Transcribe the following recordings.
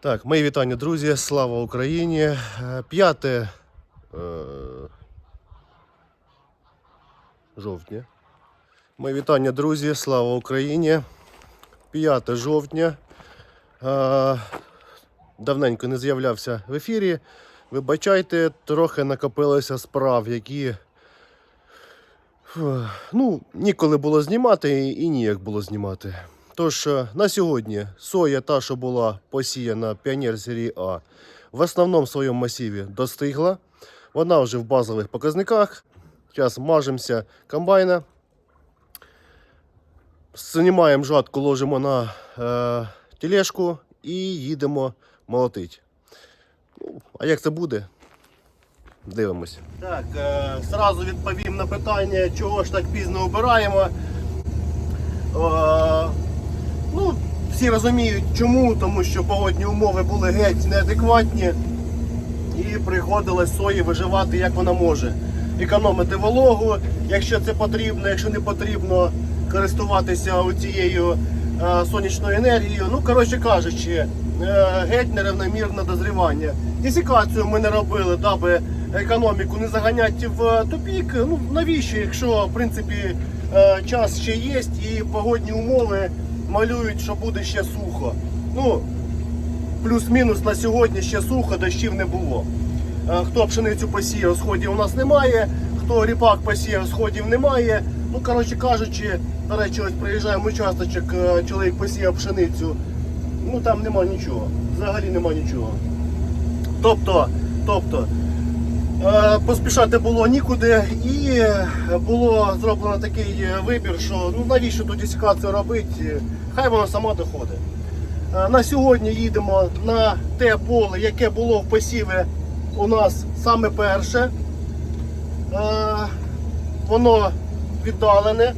Так, мої вітання, друзі. Слава Україні. Е, П'яте е, жовтня. Мої вітання, друзі. Слава Україні. 5 жовтня. Е, давненько не з'являвся в ефірі. Вибачайте, трохи накопилося справ, які ну, ніколи було знімати і ніяк було знімати. Тож е, на сьогодні соя, та, що була посіяна Піонер серії А, в основному своєму масиві достигла. Вона вже в базових показниках. Зараз мажемося комбайна. Знімаємо жатку, ложимо на е, тележку і їдемо молотить. Ну, а як це буде? Дивимося. Так, е, зразу відповім на питання, чого ж так пізно обираємо. Е, Ну, всі розуміють чому, тому що погодні умови були геть неадекватні і приходилось сої виживати як вона може. Економити вологу, якщо це потрібно, якщо не потрібно користуватися цією сонячною енергією. Ну, коротше кажучи, е, геть нерівномірне дозрівання. Десікацію ми не робили, даби економіку не заганяти в тупік. Ну навіщо, якщо в принципі е, час ще є і погодні умови малюють, що буде ще сухо. Ну, плюс-мінус на сьогодні ще сухо, дощів не було. Е, Хто пшеницю посіяв, сходів у нас немає, хто ріпак посіяв, сходів немає. Ну, коротше кажучи, до речі, ось приїжджаємо участочок, е, чоловік посіяв пшеницю. Ну там нема нічого. Взагалі нема нічого. Тобто, тобто, поспішати було нікуди, і е, було зроблено такий е, вибір, що ну навіщо тоді сікацію робити, хай вона сама доходить. Е, На сьогодні їдемо на те поле, яке було в посіві у нас саме перше. Е, Воно віддалене. Е,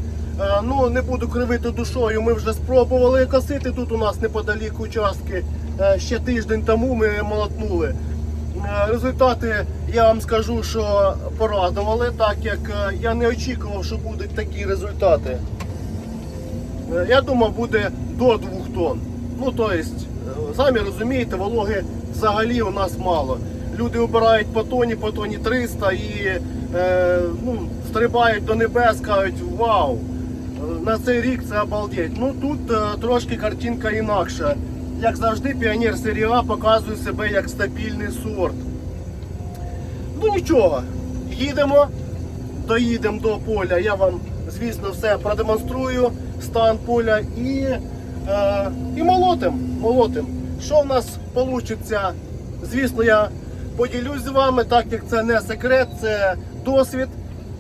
Ну, не буду кривити душою. Ми вже спробували косити. Тут у нас неподалік участки. Е, Ще тиждень тому ми молотнули. Е, Результати я вам скажу, що порадували, так як е, я не очікував, що будуть такі результати. Е, Я думав, буде до 2 тонн. Ну, тобто, самі розумієте, вологи взагалі у нас мало. Люди обирають по тоні, по тоні 300 і е, ну, стрибають до небес, кажуть, вау, на цей рік це обалдеть. Ну тут е, трошки картинка інакша. Як завжди, піонер серії А показує себе як стабільний сорт. Ну нічого, їдемо, доїдемо до поля. Я вам, звісно, все продемонструю, стан поля і, е, і молотим. молотим. Що в нас вийде? Звісно, я поділюсь з вами, так як це не секрет, це досвід.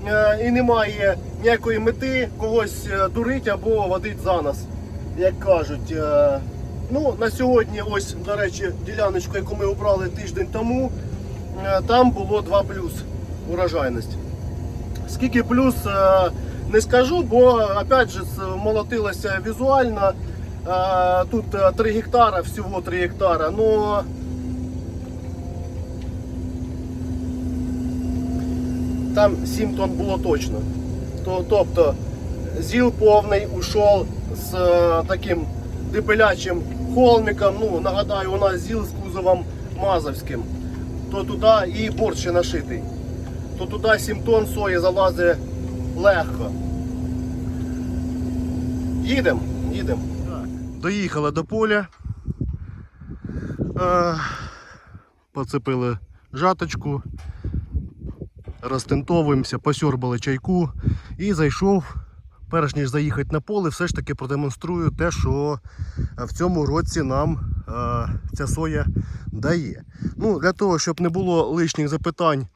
Е, і немає ніякої мети когось е, дурить або водить за нас, як кажуть. Е, Ну, на сьогодні, ось, до речі, діляночку, яку ми обрали тиждень тому, там було 2 плюс урожайність. Скільки плюс е, не скажу, бо опять же молотилося візуально. Е, Тут 3 гектара, всього 3 гектара. Ну, там 7 тонн було точно. Тобто зіл повний ушов з е, таким дипелячим холмиком. Ну, нагадаю, у нас зіл з кузовом мазовським. То туди і борт ще нашитий. То туди 7 тонн сої залазить легко. Їдемо, їдемо. Доїхали до поля. Е, Поцепили жаточку розтентовуємося, посьорбали чайку і зайшов. Перш ніж заїхати на поле, все ж таки продемонструю те, що в цьому році нам е, ця соя дає. Ну, Для того, щоб не було лишніх запитань,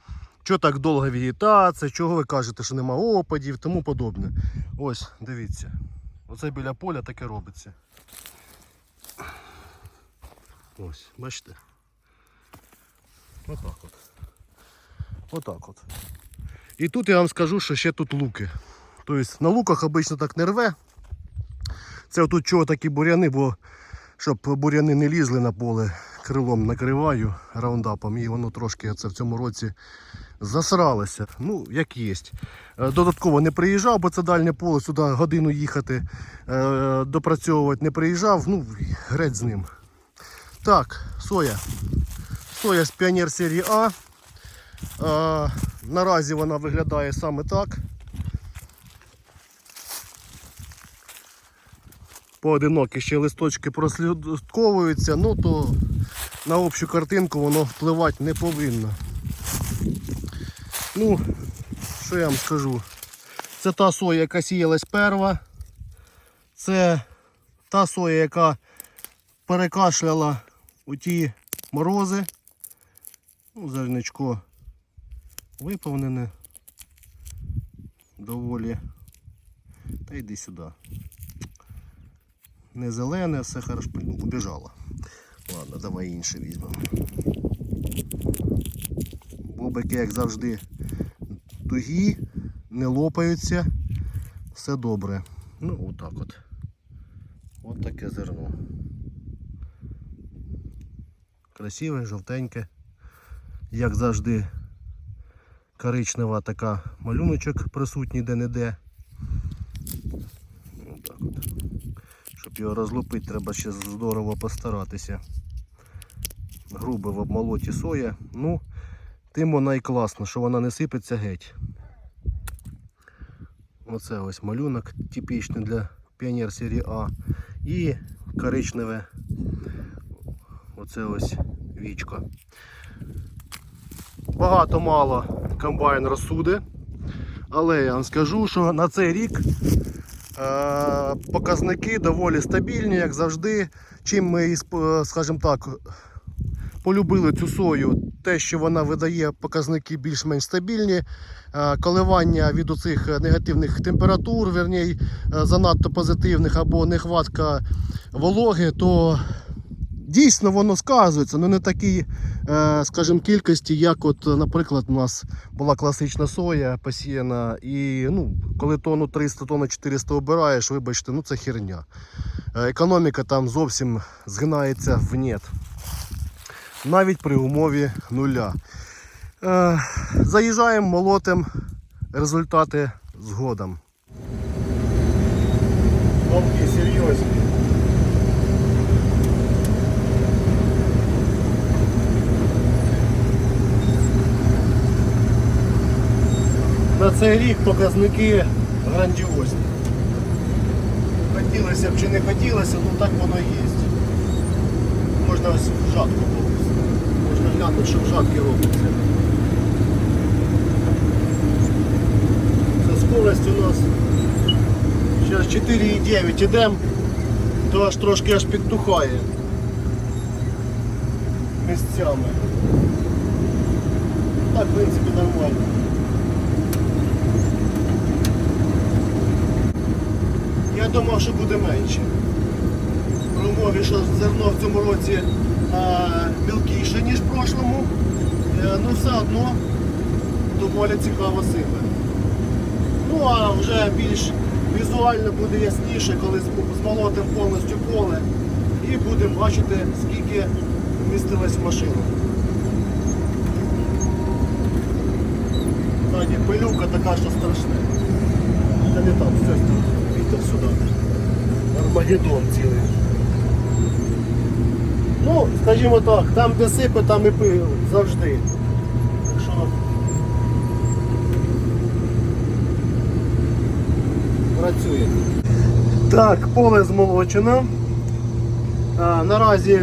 що так довга вегетація, чого ви кажете, що нема опадів, тому подобне. Ось, дивіться. Оце біля поля таке робиться. Ось, бачите? Отак от. Отак от. І тут я вам скажу, що ще тут луки. Тобто на луках обично так не рве. Це отут чого такі буряни, бо щоб буряни не лізли на поле, крилом накриваю раундапом і воно трошки це в цьому році засралося. Ну, як є. Додатково не приїжджав, бо це дальнє поле, сюди годину їхати, е, допрацьовувати не приїжджав, ну, греть з ним. Так, соя. Соя з Піонер серії А. а. Наразі вона виглядає саме так. Поодинокі ще листочки прослідковуються, ну то на общу картинку воно впливати не повинно. Ну, що я вам скажу? Це та соя, яка сіялась перва. Це та соя, яка перекашляла у ті морози. Ну, зерничко виповнене. Доволі. Та йди сюди. Не зелене, все хорошо. Ну. Ладно, давай інше візьмемо. Бобики, як завжди, тугі, не лопаються. Все добре. Ну, отак от. От таке зерно. Красиве, жовтеньке. Як завжди, коричнева така малюночок присутній де-не-де. Отак от. Щоб його розлупити, треба ще здорово постаратися. Грубе в обмолоті соя. Ну, тим вона і класно, що вона не сипеться геть. Оце ось малюнок типічний для Піонер серії А. І коричневе. Оце ось вічко. Багато мало комбайн розсуди. Але я вам скажу, що на цей рік показники доволі стабільні, як завжди. Чим ми, скажімо так, полюбили цю сою, те, що вона видає показники більш-менш стабільні. Е, Коливання від оцих негативних температур, верній, е, занадто позитивних або нехватка вологи, то дійсно воно сказується, але не такій, е, скажімо, кількості, як, от, наприклад, у нас була класична соя посіяна, і ну, коли тонну 300, тонну 400 обираєш, вибачте, ну це херня. Е, Економіка там зовсім згинається в нет. Навіть при умові нуля. Е, Заїжджаємо, молотим, результати згодом. Ломки серйозні. На цей рік показники грандіозні. Хотілося б чи не хотілося, ну так воно є. Можна ось в жатку повністю. Можна глянути, що в жатки робиться. Це скорость у нас. Зараз 4,9 ідемо, то аж трошки аж підтухає місцями. Так, в принципі, нормально. Я думав, що буде менше. При умові, що зерно в цьому році а, мілкіше, ніж в прошлому, е, ну все одно доволі цікаво сипе. Ну а вже більш візуально буде ясніше, коли зм- змолотимо повністю поле і будемо бачити, скільки вмістилось в машину. Пилюка така, що страшна. Та не там, все, вітер сюди. Армагеддон цілий. Ну, скажімо так, там де сипе, там і пил завжди. Так що працює. Так, поле змолочено. А, наразі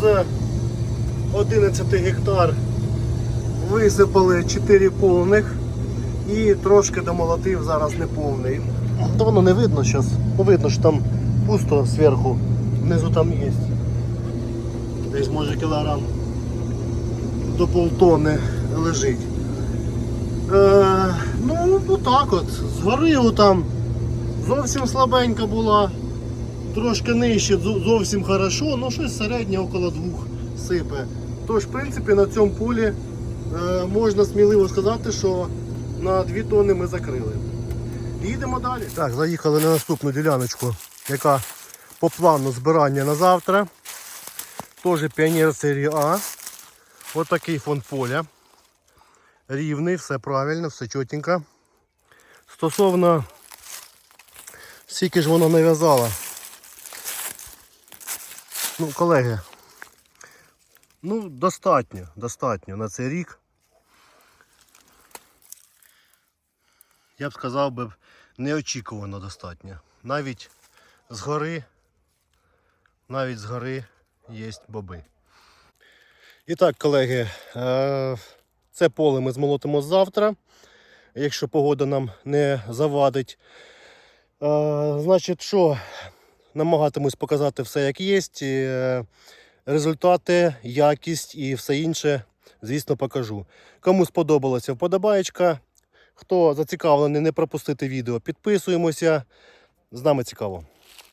з 11 гектар висипали 4 повних і трошки домолотив зараз неповний. Та воно не видно зараз. Ну, видно, що там пусто зверху. Внизу там є. Десь може кілограм до полтони лежить. Е, ну, отак от. Згоріло там. Зовсім слабенька була. Трошки нижче, зовсім хорошо, ну щось середнє около двох сипе. Тож, в принципі, на цьому полі е, можна сміливо сказати, що на 2 тонни ми закрили. Їдемо далі. Так, заїхали на наступну діляночку, яка по плану збирання на завтра. Теж піонер серії А. Ось такий фон поля. Рівний, все правильно, все чотенько. Стосовно скільки ж воно нав'язало. Ну, колеги, ну, достатньо, достатньо на цей рік. Я б сказав би, неочікувано достатньо. Навіть згори, навіть згори є боби. І так, колеги, е, це поле ми змолотимо завтра, якщо погода нам не завадить. Е, Значить, що намагатимусь показати все як є. Е, Результати, якість і все інше, звісно, покажу. Кому сподобалося вподобаєчка. Хто зацікавлений не пропустити відео, підписуємося. З нами цікаво.